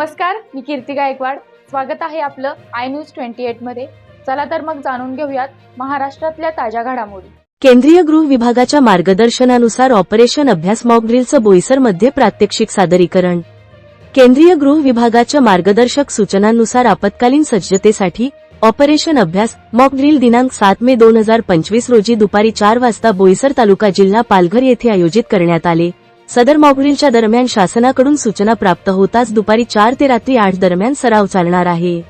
नमस्कार मी कीर्ती गायकवाड. स्वागत आहे आपलं आय न्यूज ट्वेंटी एटमध्ये. चला तर मग जाणून घेऊयात महाराष्ट्रातल्या ताज्या घडामोडी. केंद्रीय गृह विभागाच्या मार्गदर्शनानुसार ऑपरेशन अभ्यास मॉकड्रिलचं बोईसरमध्ये प्रात्यक्षिक सादरीकरण. केंद्रीय गृह विभागाच्या मार्गदर्शक सूचनांनुसार आपत्कालीन सज्जतेसाठी ऑपरेशन अभ्यास मॉकड्रिल दिनांक सात मे दोन हजार पंचवीस रोजी दुपारी चार वाजता बोईसर तालुका जिल्हा पालघर येथे आयोजित करण्यात आले. सदर मॉकड्रिलच्या दरम्यान शासनाकडून सूचना प्राप्त होताच दुपारी चार ते रात्री आठ दरम्यान सराव चालणार आहे.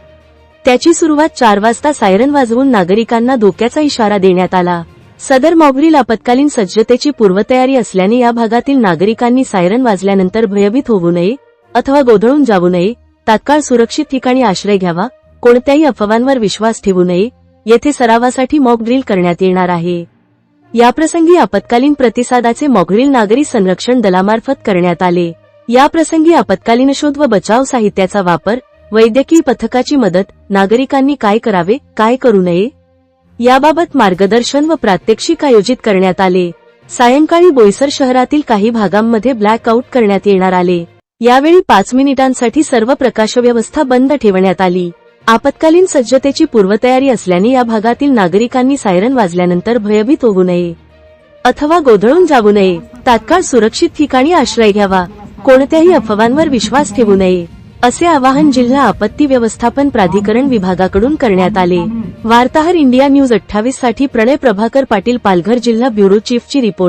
त्याची सुरुवात चार वाजता सायरन वाजवून नागरिकांना धोक्याचा इशारा देण्यात आला. सदर मॉगरील आपत्कालीन सज्जतेची पूर्वतयारी असल्याने या भागातील नागरिकांनी सायरन वाजल्यानंतर भयभीत होऊ नये अथवा गोधळून जाऊ नये तात्काळ सुरक्षित ठिकाणी आश्रय घ्यावा कोणत्याही अफवांवर विश्वास ठेवू नये येथे सरावासाठी मॉक ड्रिल करण्यात येणार आहे. याप्रसंगी आपत्कालीन प्रतिसादाचे मॉकड्रिल नागरी संरक्षण दलामार्फत करण्यात आले. याप्रसंगी आपत्कालीन शोध व बचाव साहित्याचा वापर वैद्यकीय पथकाची मदत नागरिकांनी काय करावे काय करू नये याबाबत मार्गदर्शन व प्रात्यक्षिक आयोजित करण्यात आले. सायंकाळी बोईसर शहरातील काही भागांमध्ये ब्लॅकआउट करण्यात येणार आले. यावेळी पाच मिनिटांसाठी सर्व प्रकाशव्यवस्था बंद ठेवण्यात आली. आपत्कालीन सज्जतेची पूर्वतयारी असल्याने या भागातील नागरिकांनी सायरन वाजल्यानंतर भयभीत होऊ नये. अथवा गोधळून जाऊ नये. तात्काळ सुरक्षित ठिकाणी आश्रय घ्यावा. कोणत्याही अफवांवर विश्वास ठेवू नये. असे आवाहन जिल्हा आपत्ती व्यवस्थापन प्राधिकरण विभागाकडून करण्यात आले. वार्ताहर इंडिया न्यूज अठ्ठावीससाठी प्रणय प्रभाकर पाटील पालघर जिल्हा ब्युरो चीफची रिपोर्ट.